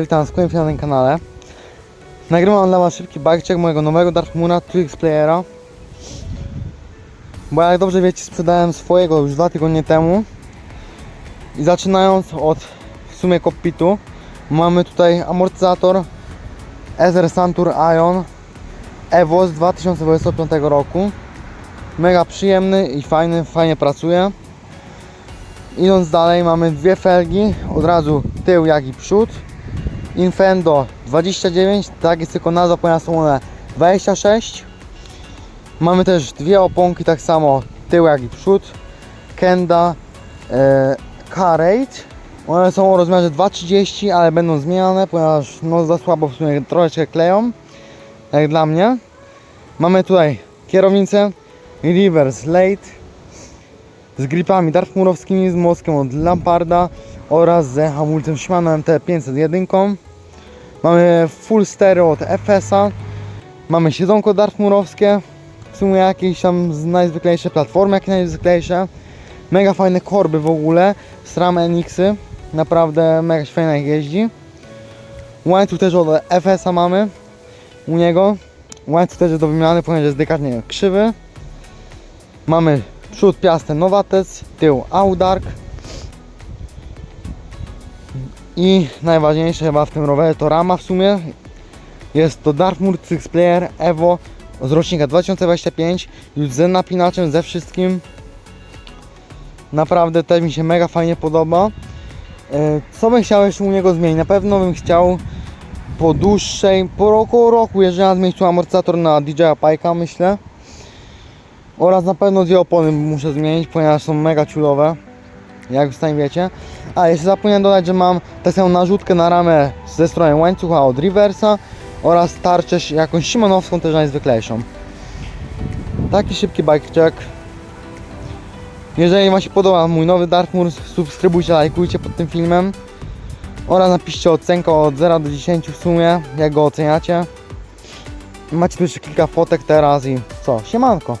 Witam w kolejnym filmie na kanale. Nagrywam dla Was szybki check mojego nowego Darkmoona Twix Playera. Bo jak dobrze wiecie, sprzedałem swojego już dwa tygodnie temu. I zaczynając od w sumie kokpitu, mamy tutaj amortyzator Ether Santur Ion Evo z 2025 roku. Mega przyjemny i fajny, fajnie pracuje. Idąc dalej mamy dwie felgi, od razu tył jak i przód. Infendo 29, tak jest tylko nazwa pojazdu są one 26. Mamy też dwie oponki tak samo tył jak i przód. Kenda e. One są o rozmiarze 2,30, ale będą zmieniane, ponieważ no za słabo w sumie troszeczkę kleją, jak dla mnie. Mamy tutaj kierownicę Reverse Late z gripami dartmurowskimi, z moskiem od Lamparda oraz z hamulcem Shimano MT501. Mamy full stereo od FS-a. Mamy siedzonko dartmurowskie. W sumie jakieś tam najzwyklejsze platformy, jakie najzwyklejsze. Mega fajne korby w ogóle. SRAM NX-y. Naprawdę mega jak jeździ. Łańcuch też od FS-a mamy u niego. Łańcuch też jest do wymiany, ponieważ jest delikatnie krzywy. Mamy przód Piasten Novates, tył Audark i najważniejsze chyba w tym rowerze to rama w sumie. Jest to Dartmoor Six Player Evo z rocznika 2025 już z napinaczem, ze wszystkim. Naprawdę też mi się mega fajnie podoba. E, Co bym chciał jeszcze u niego zmienić? Na pewno bym chciał po dłuższej, po około roku jeżeli zmienić tu amortyzator na DJI Pike'a myślę. Oraz na pewno dwie opony muszę zmienić, ponieważ są mega ciulowe. Jak sami wiecie. A jeszcze zapomniałem dodać, że mam tak samo narzutkę na ramę ze strony łańcucha od Reversa oraz tarczę jakąś Shimonowską też najzwyklejszą. Taki szybki bike check. Jeżeli Wam się podoba mój nowy Dartmoor, subskrybujcie, lajkujcie pod tym filmem. Oraz napiszcie ocenkę od 0 do 10 w sumie, jak go oceniacie. Macie tu jeszcze kilka fotek teraz i co, siemanko.